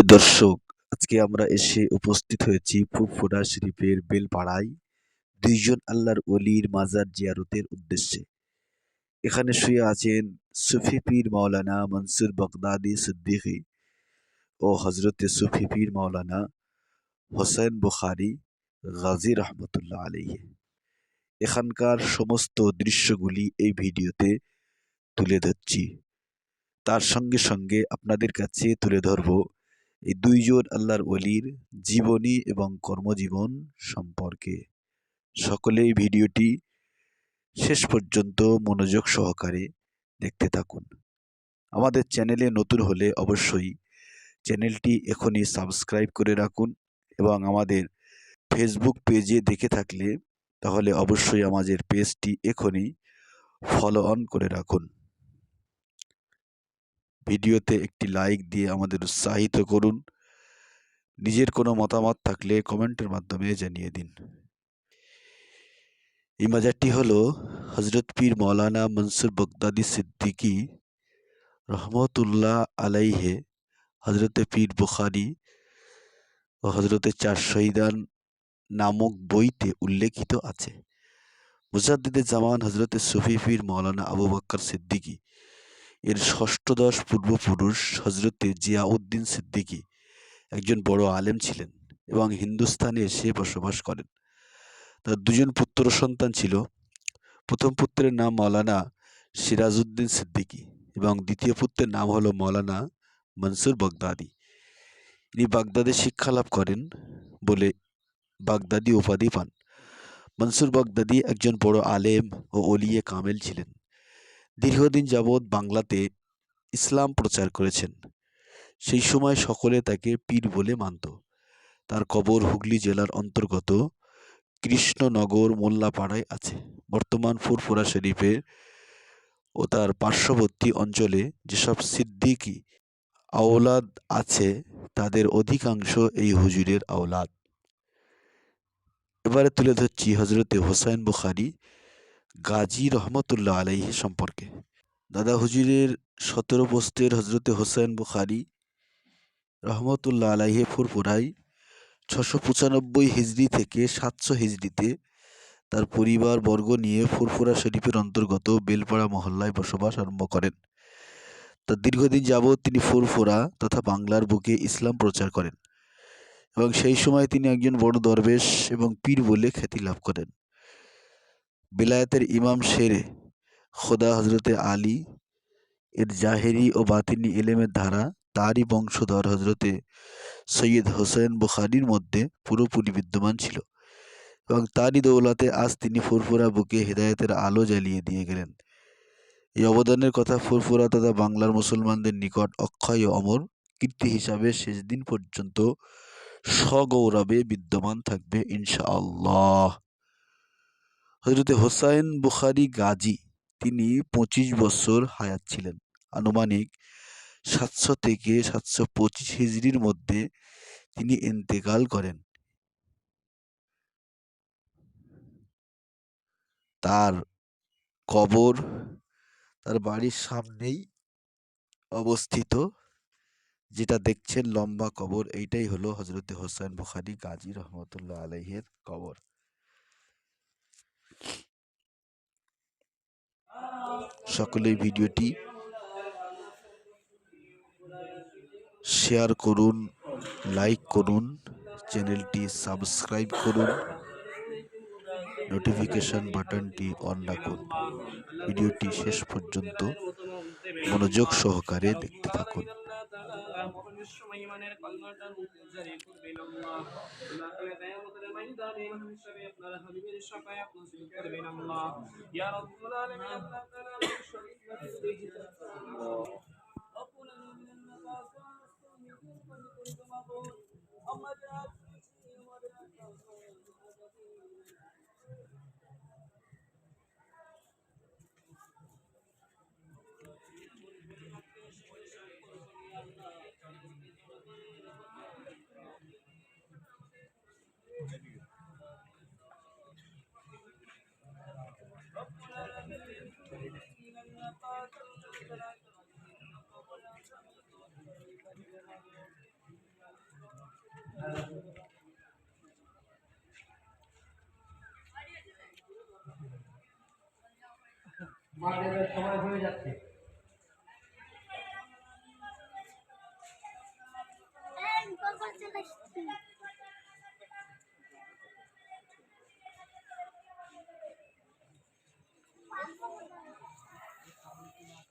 প্রিয় দর্শক, আজকে আমরা এসে উপস্থিত হয়েছি ফুরফুরা শরীফের বেলপাড়ায় দুইজন আল্লাহর অলির মাজার জিয়ারতের উদ্দেশ্যে। এখানে শুয়ে আছেন সুফি পীর মাওলানা মনসুর বগদাদি সিদ্দিকী ও হজরতে সুফি পীর মাওলানা হোসেন বুখারি গাজী রহমতুল্লাহ আলাইহি। এখানকার সমস্ত দৃশ্যগুলি এই ভিডিওতে তুলে ধরছি। তার সঙ্গে সঙ্গে আপনাদের কাছে তুলে ধরব এই দুইজন আল্লাহর অলির জীবনী এবং কর্মজীবন সম্পর্কে। সকলেই ভিডিওটি শেষ পর্যন্ত মনোযোগ সহকারে দেখতে থাকুন। আমাদের চ্যানেলে নতুন হলে অবশ্যই চ্যানেলটি এখনই সাবস্ক্রাইব করে রাখুন এবং আমাদের ফেসবুক পেজে দেখে থাকলে তাহলে অবশ্যই আমাদের পেজটি এখনই ফলো অন করে রাখুন। ভিডিওতে একটি লাইক দিয়ে আমাদের উৎসাহিত করুন। নিজের কোনো মতামত থাকলে কমেন্টের মাধ্যমে জানিয়ে দিন। এই মাজারটি হলো হজরত পীর মৌলানা মনসুর বগদাদি সিদ্দিকী রহমতুল্লাহ আলাইহে হজরতে পীর বুখারি ও হজরতে চার শহীদান নামক বইতে উল্লেখিত আছে। মুজাদ্দিদে জামান হজরতে সুফি পীর মৌলানা আবু বক্কর সিদ্দিকী এর ষষ্ঠদশ পূর্বপুরুষ হজরতে জিয়াউদ্দিন সিদ্দিকী একজন বড় আলেম ছিলেন এবং হিন্দুস্তানে এসে বসবাস করেন। তার দুজন পুত্র সন্তান ছিল। প্রথম পুত্রের নাম মৌলানা সিরাজউদ্দিন সিদ্দিকী এবং দ্বিতীয় পুত্রের নাম হলো মৌলানা মনসুর বগদাদি। ইনি বাগদাদে শিক্ষা লাভ করেন বলে বাগদাদি উপাধি পান। মনসুর বাগদাদি একজন বড় আলেম ও অলিয়ে কামেল ছিলেন। দীর্ঘদিন যাবৎ বাংলাতে ইসলাম প্রচার করেছেন। সেই সময় সকলে তাকে পীর বলে মানত। তার কবর হুগলি জেলার অন্তর্গত কৃষ্ণনগর মোল্লাপাড়ায় আছে। বর্তমান ফুরফুরা শরীফের ও তার পার্শ্ববর্তী অঞ্চলে যেসব সিদ্দিকি আওলাদ আছে, তাদের অধিকাংশ এই হুজুরের আওলাদ। এবারে তুলে ধরছি হজরতে হোসাইন বুখারি গাজী রহমতুল্লাহ আলাইহি সম্পর্কে। দাদা হুজুরের সতেরো পোস্টের হজরতে হোসেন বুখারি রহমতুল্লাহ আলাইহে ফুরফুরাই ছশো পঁচানব্বই হিজড়ি থেকে সাতশো হিজড়িতে তার পরিবার বর্গ নিয়ে ফুরফুরা শরীফের অন্তর্গত বেলপাড়া মহল্লায় বসবাস আরম্ভ করেন। তার দীর্ঘদিন যাবৎ তিনি ফুরফুরা তথা বাংলার বুকে ইসলাম প্রচার করেন এবং সেই সময় তিনি একজন বড় দরবেশ এবং পীর বলে খ্যাতি লাভ করেন। বিলায়াতের ইমাম শেরে খোদা হজরতে আলী এর জাহেরি ও বাতিনি এলেমের ধারা, তারই বংশধর হজরতে সৈয়দ হোসেন বুখারির মধ্যে পুরোপুরি বিদ্যমান ছিল এবং তারই দৌলতে আজ তিনি ফুরফুরা বুকে হৃদায়তের আলো জ্বালিয়ে দিয়ে গেলেন। এই অবদানের কথা ফুরফুরা তথা বাংলার মুসলমানদের নিকট অক্ষয় অমর কীর্তি হিসাবে শেষ দিন পর্যন্ত সগৌরবে বিদ্যমান থাকবে ইনশাআল্লাহ। হজরতে হোসাইন বুখারি গাজী, তিনি পঁচিশ বছর হায়াত ছিলেন। আনুমানিক সাতশো থেকে সাতশো পঁচিশ হিজড়ির মধ্যে তিনি ইন্তেকাল করেন। তার কবর তার বাড়ির সামনেই অবস্থিত, যেটা দেখছেন লম্বা কবর, এইটাই হলো হজরতে হোসেন বুখারি গাজী রহমতুল্লাহ আলহের কবর। সকলেই ভিডিওটি শেয়ার করুন, লাইক করুন, চ্যানেলটি সাবস্ক্রাইব করুন নোটিফিকেশন বাটনটি অন রাখুন। ভিডিওটি শেষ পর্যন্ত মনোযোগ সহকারে দেখতে থাকুন। مخلص الشميمن قلبة منزلق من الله لا يمكن الميدان من الشريق لا حبيب الشفاء يقصد من الله يا رب العالمين أطلقنا من الشريك وتسبيح أقول من النفاس أستمع وأقول ما أقول أما جاءت মাদের সময় হয়ে যাচ্ছে। চলে